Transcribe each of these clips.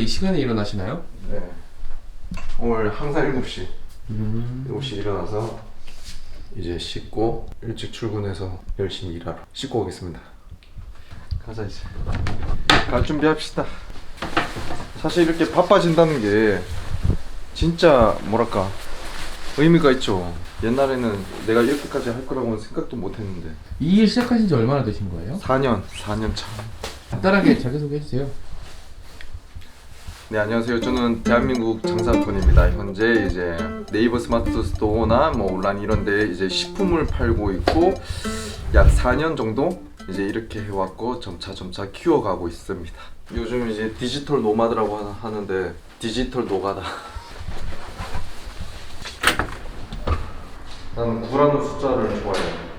원래 이 시간에 일어나시나요? 네. 오늘 항상 7시. 음. 7시 일어나서 이제 씻고 일찍 출근해서 열심히 일하러 씻고 오겠습니다. 가자 이제. 갈 준비합시다. 사실 이렇게 바빠진다는 게 진짜 뭐랄까 의미가 있죠. 옛날에는 내가 이렇게까지 할 거라고는 생각도 못 했는데 이 일 시작하신 지 얼마나 되신 거예요? 4년, 4년 차. 간단하게 자기소개 해주세요. 네 안녕하세요. 저는 대한민국 장사꾼입니다. 현재 이제 네이버 스마트 스토어나 뭐 온라인 이런데 이제 식품을 팔고 있고 약 4년 정도 이제 이렇게 해왔고 점차 점차 키워가고 있습니다. 요즘 이제 디지털 노마드라고 하- 하는데 디지털 노가다. 나는 9라는 숫자를 좋아해요.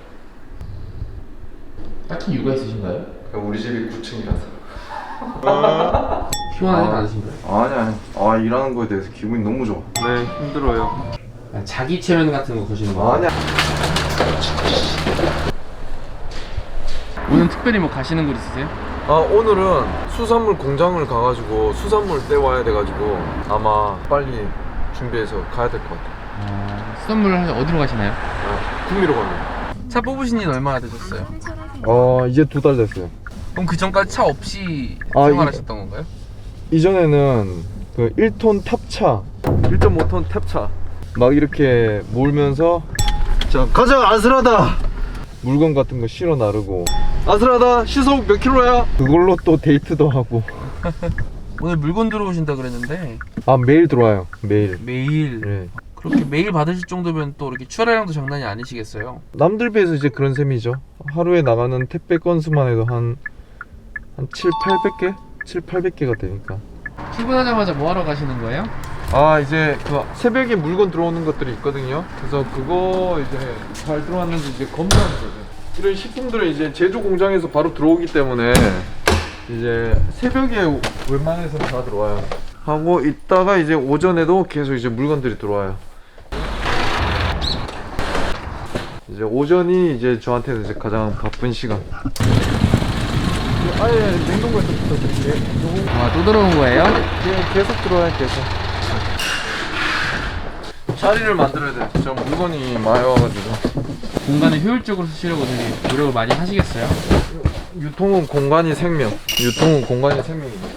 딱히 이유가 있으신가요? 우리 집이 9층이라서. 피곤하지 아. 않으신가요? 아니 아니. 아 일하는 거에 대해서 기분이 너무 좋아. 네 힘들어요. 아, 자기 체면 같은 거 거시는 거 아니야. 오늘 특별히 뭐 가시는 곳 있으세요? 아 오늘은 수산물 공장을 가가지고 수산물 떼와야 돼가지고 아마 빨리 준비해서 가야 될 것 같아. 아, 수산물 어디로 가시나요? 아, 구미로 갑니다. 차 뽑으신 지 얼마나 되셨어요? 어 이제 두 달 됐어요. 그럼 그 전까지 차 없이 아, 생활하셨던 건가요? 이전에는 그 1톤 탑차, 1.5톤 탑차 막 이렇게 몰면서 자 가자 아슬하다 물건 같은 거 실어 나르고 아슬하다 시속 몇 킬로야? 그걸로 또 데이트도 하고 오늘 물건 들어오신다 그랬는데 아 매일 들어와요 매일. 매일 네. 그렇게 매일 받으실 정도면 또 이렇게 출하량도 장난이 아니시겠어요? 남들 비해서 이제 그런 셈이죠. 하루에 나가는 택배 건수만 해도 한, 한 7, 800개? 7, 800개가 되니까. 출근하자마자 뭐 하러 가시는 거예요? 아, 이제 그 새벽에 물건 들어오는 것들이 있거든요. 그래서 그거 이제 잘 들어왔는지 이제 검사하는 거죠. 이런 식품들은 이제 제조 공장에서 바로 들어오기 때문에 이제 새벽에 웬만해서 다 들어와요. 하고 있다가 이제 오전에도 계속 이제 물건들이 들어와요. 이제 오전이 이제 저한테는 이제 가장 바쁜 시간. 아예 냉동고에서 부탁드릴게요. 아또 들어온 거예요? 예, 계속 들어와요, 계속. 자리를 만들어야 돼. 저 물건이 많이 와가지고. 공간을 효율적으로 쓰시려고 되게 노력을 많이 하시겠어요? 유통은 공간이 생명. 유통은 공간이 생명입니다.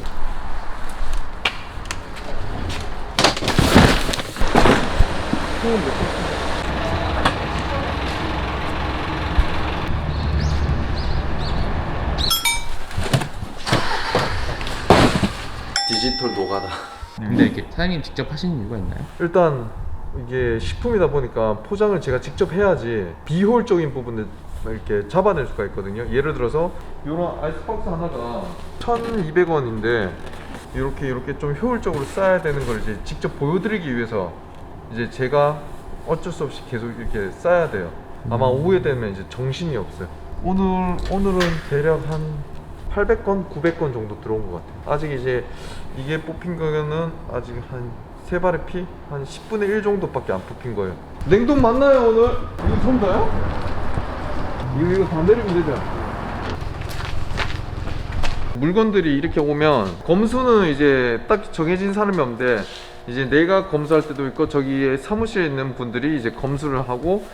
디지털 노가다. 근데 이렇게 사장님 직접 하시는 이유가 있나요? 일단 이게 식품이다 보니까 포장을 제가 직접 해야지 비효율적인 부분을 이렇게 잡아낼 수가 있거든요. 예를 들어서 이런 아이스박스 하나가 1,200원인데 이렇게 이렇게 좀 효율적으로 싸야 되는 걸 이제 직접 보여드리기 위해서 이제 제가 어쩔 수 없이 계속 이렇게 싸야 돼요. 아마 오후에 되면 이제 정신이 없어요. 오늘 오늘은 대략 한 800건, 900건 정도 들어온 것 같아요. 아직 이제 이게 뽑힌 거는 아직 한 세 발의 피? 한 10분의 1 정도밖에 안 뽑힌 거예요. 냉동 맞나요 오늘? 이거 전가요? 이거 이거 다 내리면 되죠? 물건들이 이렇게 오면 검수는 이제 딱 정해진 사람이 없는데 이제 내가 검수할 때도 있고 저기에 사무실에 있는 분들이 이제 검수를 하고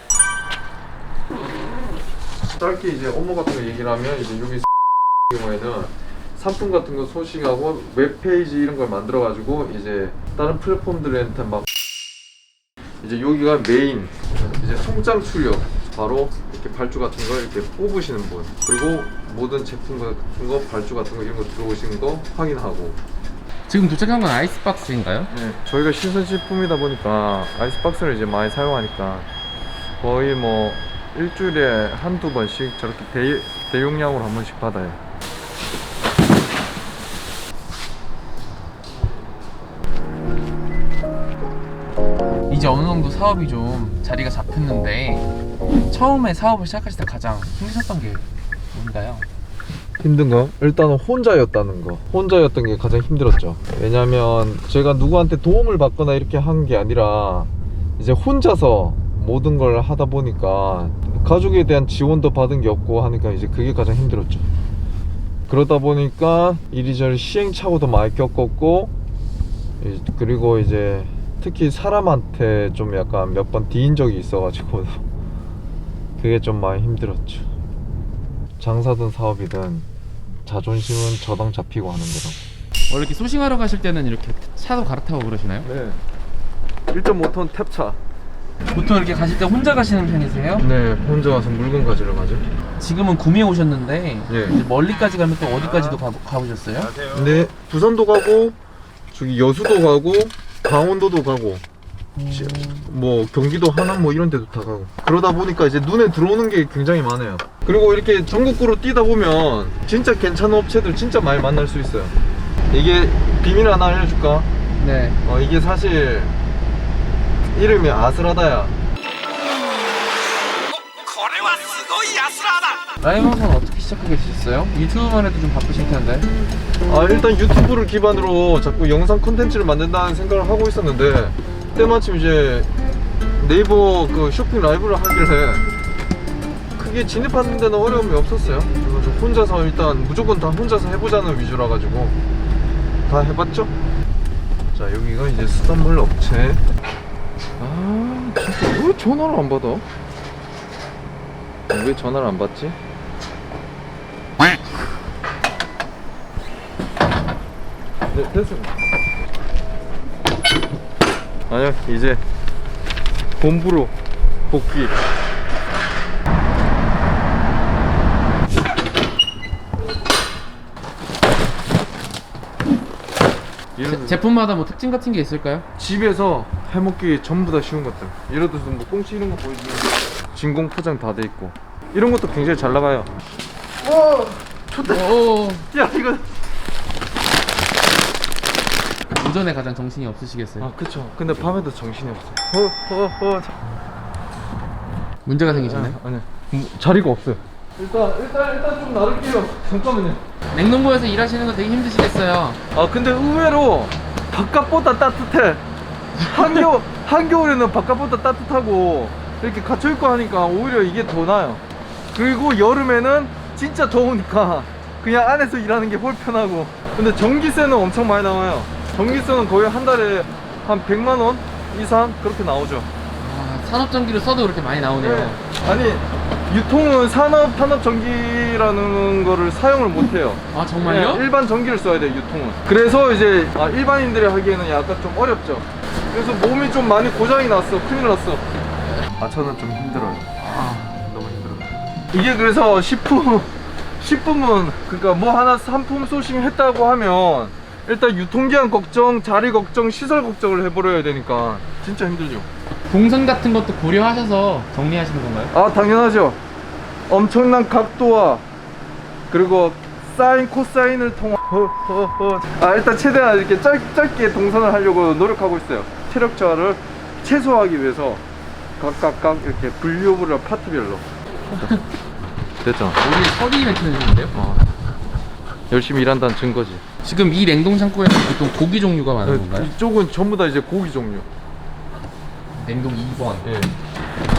짧게 이제 업무 같은 거 얘기를 하면 이제 여기 경우에는 상품 같은 거 소식하고 웹페이지 이런 걸 만들어 가지고 이제 다른 플랫폼들한테 막 이제 여기가 메인 이제 송장 출력 바로 이렇게 발주 같은 거 이렇게 뽑으시는 분 그리고 모든 제품 같은 거 발주 같은 거 이런 거 들어오시는 거 확인하고 지금 도착한 건 아이스박스인가요? 네, 저희가 신선 식품이다 보니까 아이스박스를 이제 많이 사용하니까 거의 뭐 일주일에 한두 번씩 저렇게 대, 대용량으로 한 번씩 받아요. 이제 어느 정도 사업이 좀 자리가 잡혔는데 처음에 사업을 시작하실 때 가장 힘드셨던 게 뭔가요? 힘든 거? 일단은 혼자였다는 거. 혼자였던 게 가장 힘들었죠. 왜냐면 제가 누구한테 도움을 받거나 이렇게 한 게 아니라 이제 혼자서 모든 걸 하다 보니까 가족에 대한 지원도 받은 게 없고 하니까 이제 그게 가장 힘들었죠. 그러다 보니까 이리저리 시행착오도 많이 겪었고 이- 그리고 이제 특히 사람한테 좀 약간 몇 번 뒤인 적이 있어가지고 그게 좀 많이 힘들었죠 장사든 사업이든 자존심은 저당 잡히고 하는 거라고 원래 이렇게 소싱하러 가실 때는 이렇게 차도 갈아타고 그러시나요? 네 1.5톤 탭차 보통 이렇게 가실 때 혼자 가시는 편이세요? 네 혼자 와서 물건 가지러 가죠 지금은 구미에 오셨는데 예. 이제 멀리까지 가면 또 어디까지도 가, 가보셨어요? 네 부산도 가고 저기 여수도 가고 강원도도 가고 지- 뭐 경기도 하남 뭐 이런 데도 다 가고. 그러다 보니까 이제 눈에 들어오는 게 굉장히 많아요. 그리고 이렇게 전국구로 뛰다 보면 진짜 괜찮은 업체들 진짜 많이 만날 수 있어요. 이게 비밀 하나 알려줄까? 네. 어 이게 사실 이름이 아스라다야. 라이브 방송 어떻게 시작하게 되셨어요? 유튜브만 해도 좀 바쁘실 텐데. 아 일단 유튜브를 기반으로 자꾸 영상 콘텐츠를 만든다는 생각을 하고 있었는데 때마침 이제 네이버 그 쇼핑 라이브를 하길래 크게 진입하는 데는 어려움이 없었어요 그래서 저 혼자서 일단 무조건 다 혼자서 해보자는 위주라 가지고 다 해봤죠 자 여기가 이제 수산물 업체 아 진짜 왜 전화를 안 받아? 왜 전화를 안 받지? 네, 됐습니다. 아니요, 이제 본부로 복귀. 제, 품마다 뭐 특징 같은 게 있을까요? 집에서 해먹기 전부 다 쉬운 것들. 예를 들어서 뭐 꽁치 이런 거 보여주면 진공 포장 다 돼 있고 이런 것도 굉장히 잘 나가요. 와, 좋다. 오, 야 이거. 오전에 가장 정신이 없으시겠어요. 아 그쵸. 근데 밤에도 정신이 없어. 허허허. 어, 문제가 생기셨나요? 아니 음, 자리가 없어요. 일단 일단 일단 좀 나를게요. 잠깐만요. 냉동고에서 일하시는 거 되게 힘드시겠어요. 아 근데 의외로 바깥보다 따뜻해. 한겨 한겨울에는 바깥보다 따뜻하고 이렇게 갇혀 있고 하니까 오히려 이게 더 나요. 그리고 여름에는 진짜 더우니까 그냥 안에서 일하는 게 훨 편하고. 근데 전기세는 엄청 많이 나와요. 전기세는 거의 한 달에 한 100만 원 이상 그렇게 나오죠. 아, 산업 전기를 써도 그렇게 많이 나오네요. 네. 아니 유통은 산업 산업 전기라는 거를 사용을 못 해요. 아 정말요? 네, 일반 전기를 써야 돼요 유통은. 그래서 이제 아, 일반인들이 하기에는 약간 좀 어렵죠. 그래서 몸이 좀 많이 고장이 났어. 큰일 났어. 아 저는 좀 힘들어요. 아 너무 힘들어요. 이게 그래서 식품 식품은 그러니까 뭐 하나 상품 소싱 했다고 하면 일단 유통기한 걱정, 자리 걱정, 시설 걱정을 해버려야 되니까 진짜 힘들죠. 동선 같은 것도 고려하셔서 정리하시는 건가요? 아 당연하죠 엄청난 각도와 그리고 사인 코사인을 통한 허허허 아 일단 최대한 이렇게 짧, 짧게 동선을 하려고 노력하고 있어요 체력 저하를 최소화하기 위해서 각각각 이렇게 분류를 파트별로 됐죠 우리 해주는데요? 어. 열심히 일한다는 증거지 지금 이 냉동 창고에는 보통 고기 종류가 많은 건가요? 이쪽은 전부 다 이제 고기 종류 냉동 2번. 예.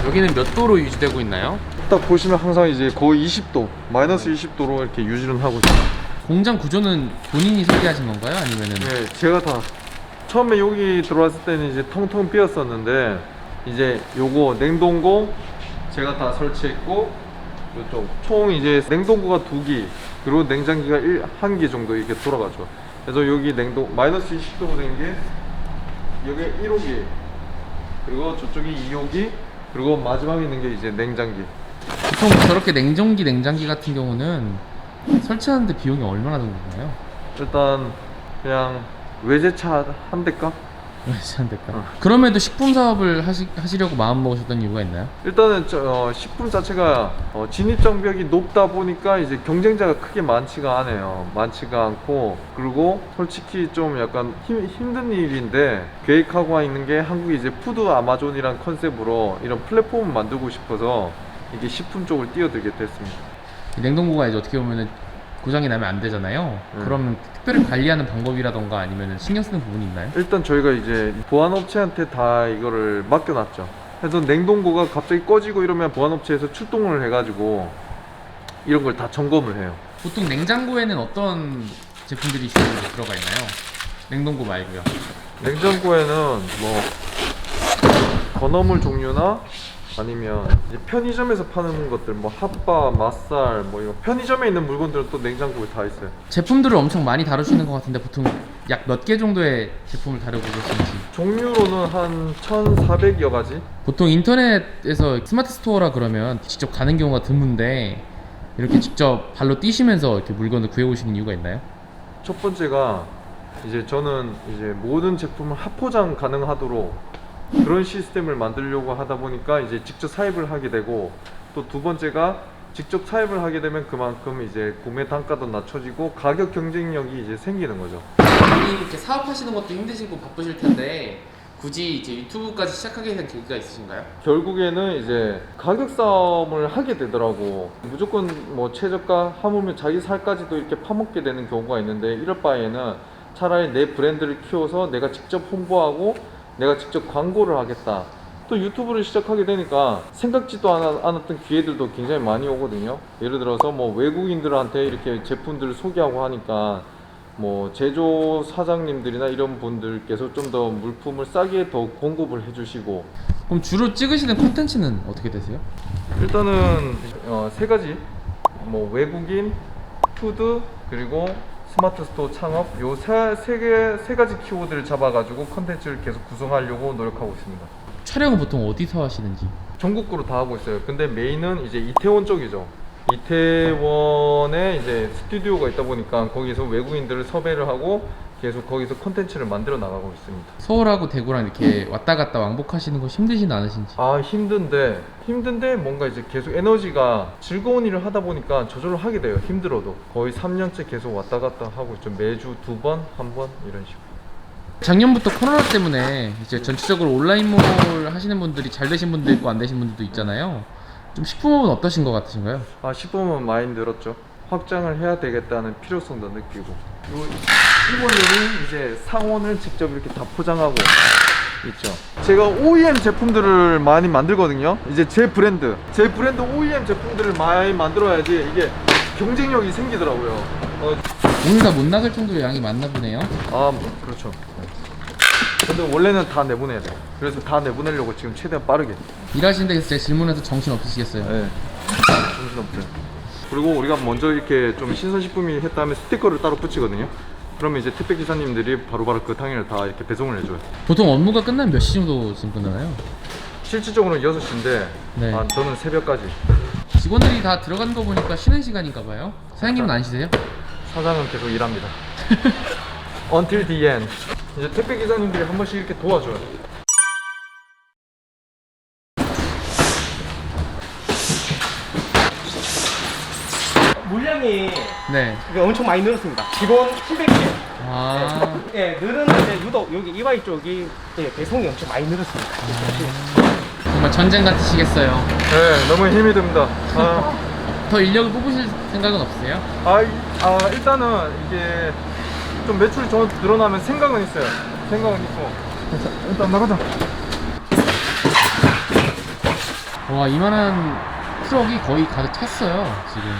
여기는 몇 도로 유지되고 있나요? 딱 보시면 항상 이제 거의 20도 마이너스 20도로 이렇게 유지를 하고 있어요 공장 구조는 본인이 설계하신 건가요? 아니면은 네, 제가 다 처음에 여기 들어왔을 때는 이제 텅텅 비었었는데 이제 요거 냉동고 제가 다 설치했고 요쪽 총 이제 냉동고가 두 개, 그리고 냉장기가 한 개 정도 이렇게 돌아가죠. 그래서 여기 냉동 마이너스 20도로 된게 여기 1호기, 그리고 저쪽이 2호기, 그리고 마지막에 있는 게 이제 냉장기. 보통 저렇게 냉동기 냉장기 같은 경우는 설치하는데 비용이 얼마나 정도 나요? 일단 그냥 외제차 한 대 값? 왜안 될까? 어. 그럼에도 식품 사업을 하시, 하시려고 마음 먹으셨던 이유가 있나요? 일단은 저, 어, 식품 자체가 어, 진입 장벽이 높다 보니까 이제 경쟁자가 크게 많지가 않아요. 많지가 않고 그리고 솔직히 좀 약간 힘, 힘든 일인데 계획하고 와 있는 게 한국이 이제 푸드 아마존이란 컨셉으로 이런 플랫폼을 만들고 싶어서 이게 식품 쪽을 뛰어들게 됐습니다. 이 냉동고가 이제 어떻게 보면은 고장이 나면 안 되잖아요. 음. 그러면 특별히 관리하는 방법이라던가 아니면 신경 쓰는 부분이 있나요? 일단 저희가 이제 보안업체한테 다 이거를 맡겨놨죠. 그래서 냉동고가 갑자기 꺼지고 이러면 보안업체에서 출동을 해가지고 이런 걸 다 점검을 해요. 보통 냉장고에는 어떤 제품들이 주로 들어가 있나요? 냉동고 말고요. 냉장고에는 뭐 건어물 종류나 아니면 이제 편의점에서 파는 것들 뭐 핫바, 맛살 뭐 이거 편의점에 있는 물건들은 또 냉장고에 다 있어요. 제품들을 엄청 많이 다루시는 것 같은데 보통 약 몇 개 정도의 제품을 다루고 계신지 종류로는 한 1,400여 가지. 보통 인터넷에서 스마트 스토어라 그러면 직접 가는 경우가 드문데 이렇게 직접 발로 뛰시면서 이렇게 물건을 구해 오시는 이유가 있나요? 첫 번째가 이제 저는 이제 모든 제품을 합포장 가능하도록 그런 시스템을 만들려고 하다 보니까 이제 직접 사입을 하게 되고 또 두 번째가 직접 사입을 하게 되면 그만큼 이제 구매 단가도 낮춰지고 가격 경쟁력이 이제 생기는 거죠. 본인 이렇게 사업하시는 것도 힘드시고 바쁘실 텐데 굳이 이제 유튜브까지 시작하게 된 계기가 있으신가요? 결국에는 이제 가격 싸움을 하게 되더라고. 무조건 뭐 최저가 하물며 자기 살까지도 이렇게 파먹게 되는 경우가 있는데 이럴 바에는 차라리 내 브랜드를 키워서 내가 직접 홍보하고 내가 직접 광고를 하겠다. 또 유튜브를 시작하게 되니까 생각지도 않았던 기회들도 굉장히 많이 오거든요. 예를 들어서 뭐 외국인들한테 이렇게 제품들을 소개하고 하니까 뭐 제조 사장님들이나 이런 분들께서 좀 더 물품을 싸게 더 공급을 해주시고 그럼 주로 찍으시는 콘텐츠는 어떻게 되세요? 일단은 어, 세 가지 뭐 외국인 푸드 그리고 스마트 스토어 창업 요세세개세 가지 키워드를 잡아가지고 컨텐츠를 계속 구성하려고 노력하고 있습니다. 촬영은 보통 어디서 하시는지 전국구로 다 하고 있어요. 근데 메인은 이제 이태원 쪽이죠. 이태원에 이제 스튜디오가 있다 보니까 거기서 외국인들을 섭외를 하고 계속 거기서 컨텐츠를 만들어 나가고 있습니다. 서울하고 대구랑 이렇게 왔다 갔다 왕복하시는 거 힘드진 않으신지? 아 힘든데 힘든데 뭔가 이제 계속 에너지가 즐거운 일을 하다 보니까 저절로 하게 돼요 힘들어도. 거의 3년째 계속 왔다 갔다 하고 있죠. 매주 두 번 한 번 이런 식으로. 작년부터 코로나 때문에 이제 전체적으로 온라인몰 하시는 분들이 잘 되신 분도 있고 안 되신 분들도 있잖아요. 좀 식품업은 어떠신 것 같으신가요? 아 10분은 많이 늘었죠 확장을 해야 되겠다는 필요성도 느끼고. 그리고 일본인이 이제 상온을 직접 이렇게 다 포장하고 있죠. 제가 OEM 제품들을 많이 만들거든요. 이제 제 브랜드. 제 브랜드 OEM 제품들을 많이 만들어야지 이게 경쟁력이 생기더라고요. 어, 오늘 다 못 나갈 정도로 양이 많나 보네요. 아 그렇죠. 근데 원래는 다 내보내야 돼 그래서 다 내보내려고 지금 최대한 빠르게. 일하시는데 제가 질문해서 정신 없으시겠어요? 네. 정신 없어요 그리고 우리가 먼저 이렇게 좀 신선식품이 했다면 스티커를 따로 붙이거든요. 그러면 이제 택배 기사님들이 바로바로 그 당일 다 이렇게 배송을 해줘요. 보통 업무가 끝나면 몇 시 정도 지금 끝나나요? 실질적으로는 6시인데 네. 아, 저는 새벽까지. 직원들이 다 들어가는 거 보니까 쉬는 시간인가 봐요. 사장님은 안 쉬세요? 사장은 계속 일합니다. Until the end. 이제 택배 기사님들이 한 번씩 이렇게 도와줘요 네. 엄청 많이 늘었습니다. 기본 700개. 아, 예, 늘었는데 유독 여기 이와이 쪽이 예, 배송이 엄청 많이 늘었습니다. 정말 전쟁 같으시겠어요. 네 너무 힘이 듭니다. 아, 더 인력을 뽑으실 생각은 없으세요? 아, 이- 아 일단은 이게 좀 매출이 좀 늘어나면 생각은 있어요. 생각은 있고. 일단 나가자. 와 이만한 트럭이 거의 가득 찼어요 지금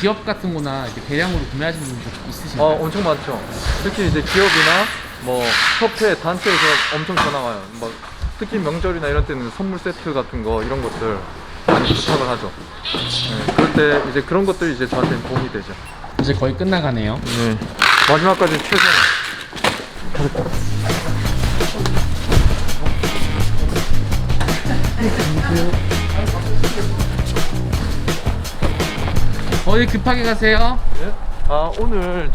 기업 같은 거나. 이렇게 대량으로 구매하시는 분들 아 있으신가요? 엄청 많죠. 특히 이제 기업이나 뭐 협회 단체에서 엄청 전화 와요. 막 특히 명절이나 이런 때는 선물 세트 같은 거 이런 것들 많이 부탁을 하죠. 네, 그럴 때 이제 그런 것들이 이제 저한테는 도움이 되죠. 이제 거의 끝나가네요. 네. 마지막까지 최선 어디 급하게 가세요? 아 오늘